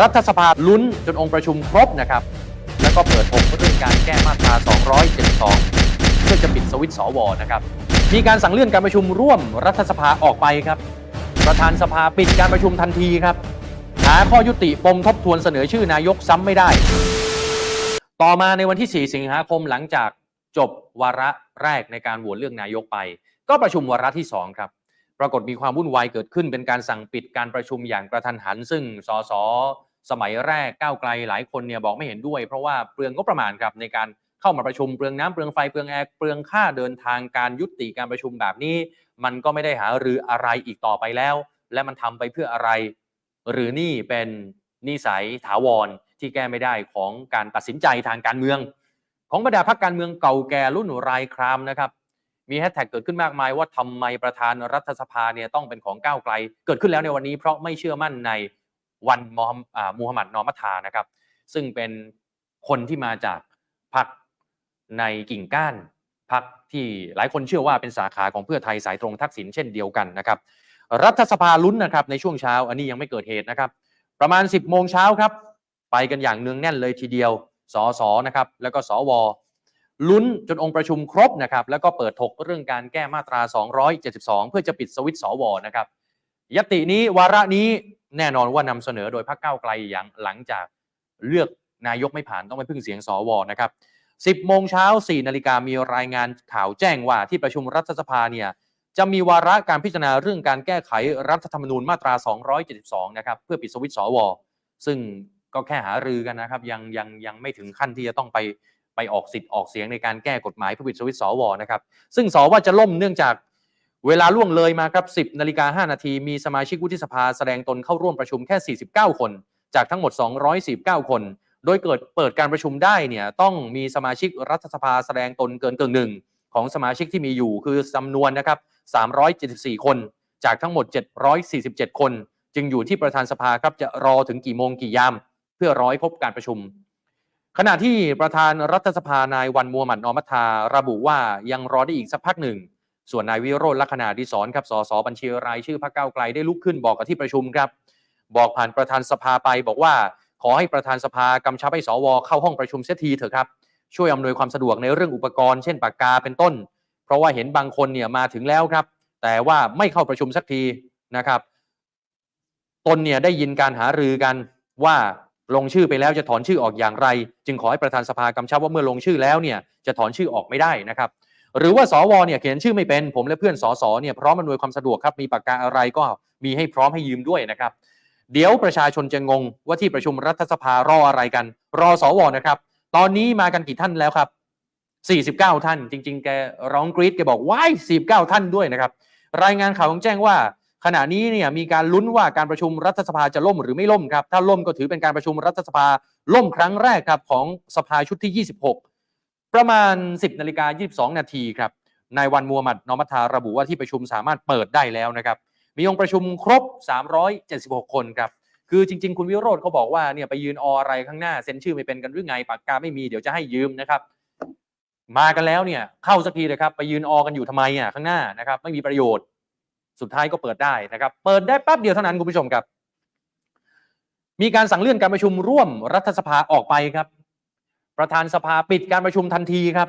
รัฐสภาลุ้นจนองค์ประชุมครบนะครับ แล้วก็เปิดอกเรื่องการแก้มาตรา 272 เพื่อจะปิดสวิตช์สวนะครับ มีการสั่งเลื่อนการประชุมร่วมรัฐสภาออกไปครับ ประธานสภาปิดการประชุมทันทีครับ หาข้อยุติปมทบทวนเสนอชื่อนายกซ้ำไม่ได้ ต่อมาในวันที่ 4 สิงหาคมหลังจากจบวาระแรกในการโหวตเลือกนายกไป ก็ประชุมวาระที่ 2 ครับ ปรากฏมีความวุ่นวายเกิดขึ้น เป็นการสั่งปิดการประชุมอย่างกระทันหัน ซึ่งสสสมัยแรกก้าวไกลหลายคนเนี่ยบอกไม่เห็นด้วย เพราะว่าเปลืองก็ประมาณครับในการเข้ามาประชุมเปลืองน้ำเปลืองไฟเปลืองแอร์เปลืองค่าเดินทางการยุติการประชุมแบบนี้ มันก็ไม่ได้หาหรืออะไรอีกต่อไปแล้ว และมันทำไปเพื่ออะไร หรือนี่เป็นนิสัยถาวรที่แก้ไม่ได้ของการตัดสินใจทางการเมือง ของบรรดาพรรคการเมืองเก่าแก่รุ่นรายครามนะครับ มีแฮชแท็กเกิดขึ้นมากมายว่าทำไมประธานรัฐสภาเนี่ยต้องเป็นของก้าวไกล เกิดขึ้นแล้วในวันนี้เพราะไม่เชื่อมั่นในวันมอมูฮัมหมัดนอมัทานะครับ ซึ่งเป็นคนที่มาจากพรรคในกิ่งก้านพรรคที่หลายคนเชื่อว่าเป็นสาขาของเพื่อไทยสายตรงทักษิณเช่นเดียวกันนะครับ รัฐสภาลุ้นนะครับในช่วงเช้าอันนี้ยังไม่เกิดเหตุนะครับ ประมาณ 10โมงเช้าครับ ไปกันอย่างเนืองแน่นเลยทีเดียวสสนะครับ แล้วก็สว ลุ้นจนองค์ประชุมครบนะครับแล้วก็เปิดถกเรื่องการแก้มาตรา 272 เพื่อจะปิดสวิตสวนะครับยตินี้วาระนี้แน่นอนว่านำเสนอโดยพรรคก้าวไกลอย่างหลังจากเลือกนายกไม่ผ่านต้องไปพึ่งเสียงสวนะครับ10โมงเช้า4นาฬิกามีรายงานข่าวแจ้งว่าที่ประชุมรัฐสภาเนี่ยจะมีวาระการพิจารณาเรื่องการแก้ไขรัฐธรรมนูญมาตรา 272 นะครับเพื่อปิดสวิตสว ซึ่งก็แค่หารือกันนะครับยังยังยังไม่ถึงขั้นที่จะต้องไป ไปออกสิทธิ์ออกเสียงในการแก้กฎหมายเพื่อปิดสวิตสวนะครับ ซึ่งสวจะล่มเนื่องจากเวลาล่วงเลยมาครับ 10นาฬิกา5นาทีมีสมาชิกวุฒิสภาแสดงตนเข้าร่วมประชุมแค่ 49 คน จากทั้งหมด 249 คน โดยเกิดเปิดการประชุมได้เนี่ยต้องมีสมาชิกรัฐสภาแสดงตนเกินกึ่งหนึ่งของสมาชิกที่มีอยู่คือจำนวนนะครับ 374 คน จากทั้งหมด 747 คน จึงอยู่ที่ประธานสภาครับจะรอถึงกี่โมงกี่ยาม เพื่อรอให้พบการประชุม ขณะที่ประธานรัฐสภานายวันมัวหมัดนอมัทธาระบุว่ายังรอได้อีกสักพักหนึ่ง ส่วนนายวิโรจน์ลักษณะดิศรครับสสบัญชีรายชื่อพรรคก้าวไกลได้ลุกขึ้นบอกกับที่ประชุมครับ บอกผ่านประธานสภาไปบอกว่า ขอให้ประธานสภากำชับให้สวเข้าห้องประชุมเสียทีเถอะครับช่วยอำนวยความสะดวกในเรื่องอุปกรณ์เช่นปากกาเป็นต้น เพราะว่าเห็นบางคนเนี่ยมาถึงแล้วครับ แต่ว่าไม่เข้าประชุมสักทีนะครับ ตนเนี่ยได้ยินการหารือกันว่า ลงชื่อไปแล้วจะถอนชื่อออกอย่างไร จึงขอให้ประธานสภากำชับว่าเมื่อลงชื่อแล้วเนี่ยจะถอนชื่อออกไม่ได้นะครับ หรือว่าสวเนี่ยเขียนชื่อไม่เป็นผมและเพื่อนสสเนี่ยพร้อมอำนวยความสะดวกครับมีปากกาอะไรก็มีให้พร้อมให้ยืมด้วยนะครับ เดี๋ยวประชาชนจะงงว่าที่ประชุมรัฐสภารออะไรกัน รอสวนะครับ ตอนนี้มากันกี่ท่านแล้วครับ 49 ท่าน จริง ๆ แกร้องกรี๊ดแกบอกว้าย49 ท่านด้วยนะครับรายงานข่าวของแจ้งว่า ขณะนี้เนี่ยมีการลุ้นว่าการประชุมรัฐสภาจะล่มหรือไม่ล่มครับ ถ้าล่มก็ถือเป็นการประชุมรัฐสภาล่มครั้งแรกครับของสภาชุดที่ 26 ประมาณ 10นาฬิกา22 นาทีครับนายวันมัวหมัดนอมัทาระบุว่าที่ประชุมสามารถเปิดได้แล้วนะครับ มีองค์ประชุมครบ 376 คนครับ คือจริง ๆ คุณวิโรธเขาบอกว่าเนี่ยไปยืนออะไรข้างหน้าเซ็นชื่อไม่เป็นกันหรือไงปากกาไม่มีเดี๋ยวจะให้ยืมนะครับ มากันแล้วเนี่ยเข้าสักทีเลยครับไปยืนออกันอยู่ทำไมอะข้างหน้านะครับไม่มีประโยชน์ สุดท้ายก็เปิดได้นะครับ เปิดได้แป๊บเดียวเท่านั้นคุณผู้ชมครับ มีการสั่งเลื่อนการประชุมร่วมรัฐสภาออกไปครับ ประธานสภาปิดการประชุมทันทีครับ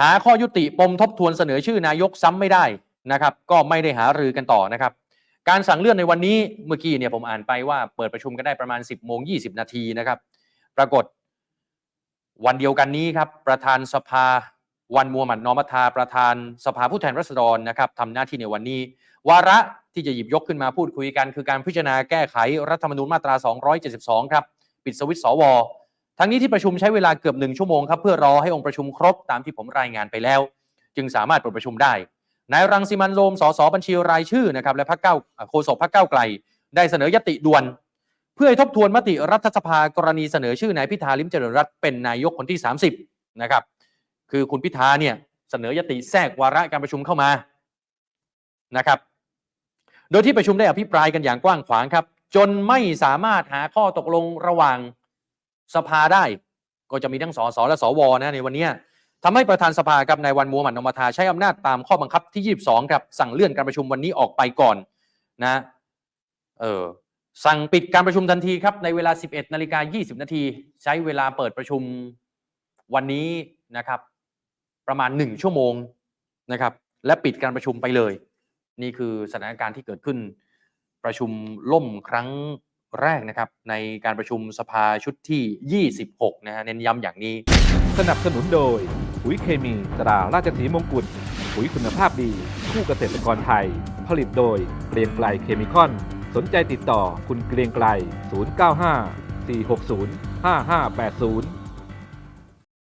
หาข้อยุติปมทบทวนเสนอชื่อนายกซ้ำไม่ได้นะครับ ก็ไม่ได้หารือกันต่อนะครับ การสั่งเลื่อนในวันนี้เมื่อกี้เนี่ยผมอ่านไปว่าเปิดประชุมกันได้ประมาณ 10โมง20นาทีนะครับ ปรากฏวันเดียวกันนี้ครับ ประธานสภา วันมัวหมัดนอมัทธาประธานสภาผู้แทนราษฎรนะครับทำหน้าที่ในวันนี้ วาระที่จะหยิบยกขึ้นมาพูดคุยกัน คือการพิจารณาแก้ไขรัฐธรรมนูญมาตรา 272 ครับปิดสวิตสวทั้งนี้ที่ประชุมใช้เวลาเกือบหนึ่งชั่วโมงครับเพื่อรอให้องค์ประชุมครบตามที่ผมรายงานไปแล้ว จึงสามารถเปิดประชุมได้นายรังสิมันโรมสสบัญชีรายชื่อนะครับและพรรคเก้าโฆษกพรรคเก้าไกล ได้เสนอยติด่วน เพื่อให้ทบทวนมติรัฐสภากรณีเสนอชื่อนายพิธาลิมเจริญรัตเป็นนายกคนที่ 30นะครับ คือคุณพิธาเนี่ยเสนอยติแทรกวาระการประชุมเข้ามานะครับ โดยที่ประชุมได้อภิปรายกันอย่างกว้างขวางครับ จนไม่สามารถหาข้อตกลงระหว่างสภาได้ ก็จะมีทั้งสสและสวนะในวันนี้ทำให้ประธานสภากับนายวันมูฮัมหมัดนอมาทาใช้อำนาจตามข้อบังคับที่ 22 ครับ สั่งเลื่อนการประชุมวันนี้ออกไปก่อนนะเออสั่งปิดการประชุมทันทีครับ ในเวลา 11 นาฬิกา 20 นาที ใช้เวลาเปิดประชุมวันนี้นะครับ ประมาณ 1 ชั่วโมงนะครับและปิดการประชุมไปเลย นี่คือสถานการณ์ที่เกิดขึ้น ประชุมล่มครั้งแรกนะครับในการประชุมสภาชุดที่ 26 นะฮะเน้นย้ำอย่างนี้ สนับสนุนโดยปุ๋ยเคมีตราราชสีมงกุฎปุ๋ยคุณภาพดี คู่เกษตรกรไทย ผลิตโดยเกรียงไกลเคมีคอน สนใจติดต่อคุณเกรียงไกล 095 460 5580